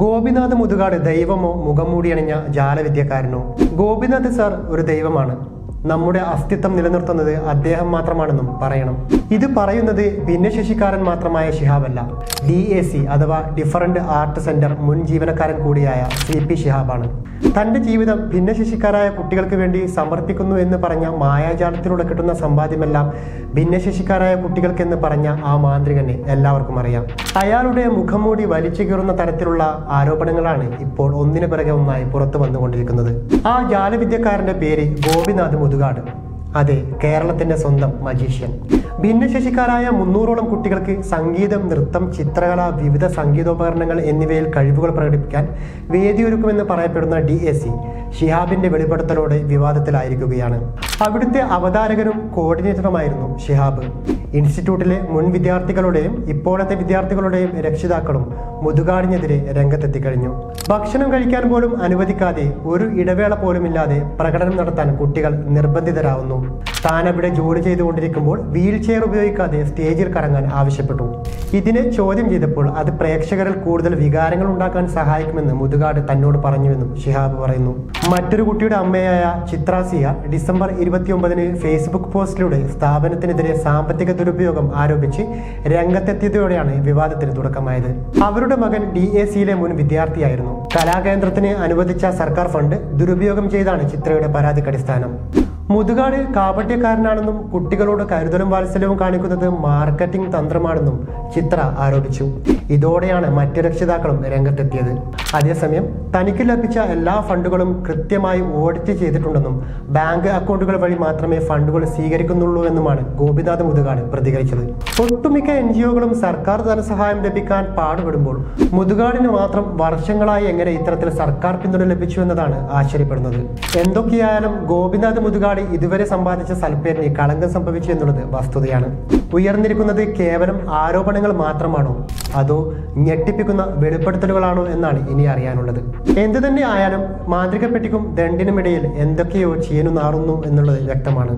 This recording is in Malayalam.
ഗോപിനാഥ് മുതുകാട് ദൈവമോ മുഖം മൂടിയണിഞ്ഞ ജാലവിദ്യക്കാരനോ? ഗോപിനാഥ് സാർ ഒരു ദൈവമാണ്. നമ്മുടെ അസ്തിത്വം നിലനിർത്തുന്നത് അദ്ദേഹം മാത്രമാണെന്നും പറയണം. ഇത് പറയുന്നത് ഭിന്നശേഷിക്കാരൻ മാത്രമായ ഷിഹാബല്ല ഡി എ സി അഥവാ ഡിഫറന്റ് ആർട്ട് സെന്റർ മുൻ ജീവനക്കാരൻ കൂടിയായ സി പി ഷിഹാബാണ്. തന്റെ ജീവിതം ഭിന്നശേഷിക്കാരായ കുട്ടികൾക്ക് വേണ്ടി സമർപ്പിക്കുന്നു എന്ന് പറഞ്ഞ മായാജാലത്തിലൂടെ കിട്ടുന്ന സമ്പാദ്യമെല്ലാം ഭിന്നശേഷിക്കാരായ കുട്ടികൾക്കെന്ന് പറഞ്ഞ ആ മാന്ത്രികനെ എല്ലാവർക്കും അറിയാം. അയാളുടെ മുഖംമൂടി വലിച്ചു കീറുന്ന തരത്തിലുള്ള ആരോപണങ്ങളാണ് ഇപ്പോൾ ഒന്നിനു പിറകെ ഒന്നായി പുറത്തു വന്നുകൊണ്ടിരിക്കുന്നത്. ആ ജാലവിദ്യക്കാരന്റെ പേര് ഗോപിനാഥ് മുതുകാട്. അതെ കേരളത്തിന്റെ സ്വന്തം മജീഷ്യൻ. ഭിന്നശേഷിക്കാരായ മുന്നൂറോളം കുട്ടികൾക്ക് സംഗീതം നൃത്തം ചിത്രകല വിവിധ സംഗീതോപകരണങ്ങൾ എന്നിവയിൽ കഴിവുകൾ പ്രകടിപ്പിക്കാൻ വേദിയൊരുക്കുമെന്ന് പറയപ്പെടുന്ന ഡി എസ് സി ഷിഹാബിന്റെ വെളിപ്പെടുത്തലോടെ വിവാദത്തിലായിരിക്കുകയാണ്. അവിടുത്തെ അവതാരകനും കോർഡിനേറ്ററുമായിരുന്നു ഷിഹാബ്. ഇൻസ്റ്റിറ്റ്യൂട്ടിലെ മുൻ വിദ്യാർത്ഥികളുടെയും ഇപ്പോഴത്തെ വിദ്യാർത്ഥികളുടെയും രക്ഷിതാക്കളും മുതുകാടിനെതിരെ രംഗത്തെത്തി കഴിഞ്ഞു ഭക്ഷണം കഴിക്കാൻ പോലും അനുവദിക്കാതെ ഒരു ഇടവേള പോലുമില്ലാതെ പ്രകടനം നടത്താൻ കുട്ടികൾ നിർബന്ധിതരാവുന്നു. താൻ അവിടെ ജോലി ചെയ്തുകൊണ്ടിരിക്കുമ്പോൾ വീൽ ചെയർ ഉപയോഗിക്കാതെ സ്റ്റേജിൽ കറങ്ങാൻ ആവശ്യപ്പെട്ടു. ഇതിനെ ചോദ്യം ചെയ്തപ്പോൾ അത് പ്രേക്ഷകരിൽ കൂടുതൽ വികാരങ്ങൾ ഉണ്ടാക്കാൻ സഹായിക്കുമെന്ന് മുതുകാട് തന്നോട് പറഞ്ഞുവെന്നും ഷിഹാബ് പറയുന്നു. മറ്റൊരു കുട്ടിയുടെ അമ്മയായ ചിത്രാസിയ ഡിസംബർ ഇരുപത്തിയൊമ്പതിന് ഫേസ്ബുക്ക് പോസ്റ്റിലൂടെ സ്ഥാപനത്തിനെതിരെ സാമ്പത്തിക ദുരുപയോഗം ആരോപിച്ച് രംഗത്തെത്തിയതോടെയാണ് വിവാദത്തിന് തുടക്കമായത്. അവരുടെ മകൻ ഡി എ സിയിലെ മുൻ വിദ്യാർത്ഥിയായിരുന്നു. കലാകേന്ദ്രത്തിന് അനുവദിച്ച സർക്കാർ ഫണ്ട് ദുരുപയോഗം ചെയ്താണ് ചിത്രയുടെ പരാതിക്ക് മുതുകാട് കാപട്യക്കാരനാണെന്നും കുട്ടികളോട് കരുതലും വാത്സല്യവും കാണിക്കുന്നത് മാർക്കറ്റിംഗ് തന്ത്രമാണെന്നും ചിത്ര ആരോപിച്ചു. ഇതോടെയാണ് മറ്റു രക്ഷിതാക്കളും രംഗത്തെത്തിയത്. അതേസമയം തനിക്ക് ലഭിച്ച എല്ലാ ഫണ്ടുകളും കൃത്യമായി ഓഡിറ്റ് ചെയ്തിട്ടുണ്ടെന്നും ബാങ്ക് അക്കൗണ്ടുകൾ വഴി മാത്രമേ ഫണ്ടുകൾ സ്വീകരിക്കുന്നുള്ളൂ എന്നുമാണ് ഗോപിനാഥ് മുതുകാട് പ്രതികരിച്ചത്. ഒട്ടുമിക്ക എൻ ജി ഒകളും സർക്കാർ ധനസഹായം ലഭിക്കാൻ പാടുപെടുമ്പോൾ മുതുകാടിന് മാത്രം വർഷങ്ങളായി എങ്ങനെ ഇത്തരത്തിൽ സർക്കാർ പിന്തുണ ലഭിച്ചു എന്നതാണ് ആശ്ചര്യപ്പെടുന്നത്. എന്തൊക്കെയായാലും ഗോപിനാഥ് മുതുകാട് ഇതുവരെ സമ്പാദിച്ച സൽപ്പേരിന് കളങ്കം സംഭവിച്ചു എന്നുള്ളത് വസ്തുതയാണ്. ഉയർന്നിരിക്കുന്നത് കേവലം ആരോപണങ്ങൾ മാത്രമാണോ? അതോ ഞെട്ടിപ്പിക്കുന്ന വെളിപ്പെടുത്തലുകളാണോ എന്നാണ് ഇനി അറിയാനുള്ളത്. എന്തു തന്നെ ആയാലും മാന്ത്രിക പെട്ടിക്കും ദണ്ടിനുമിടയിൽ എന്തൊക്കെയോ ചീനു നാറുന്നു എന്നുള്ളത് വ്യക്തമാണ്.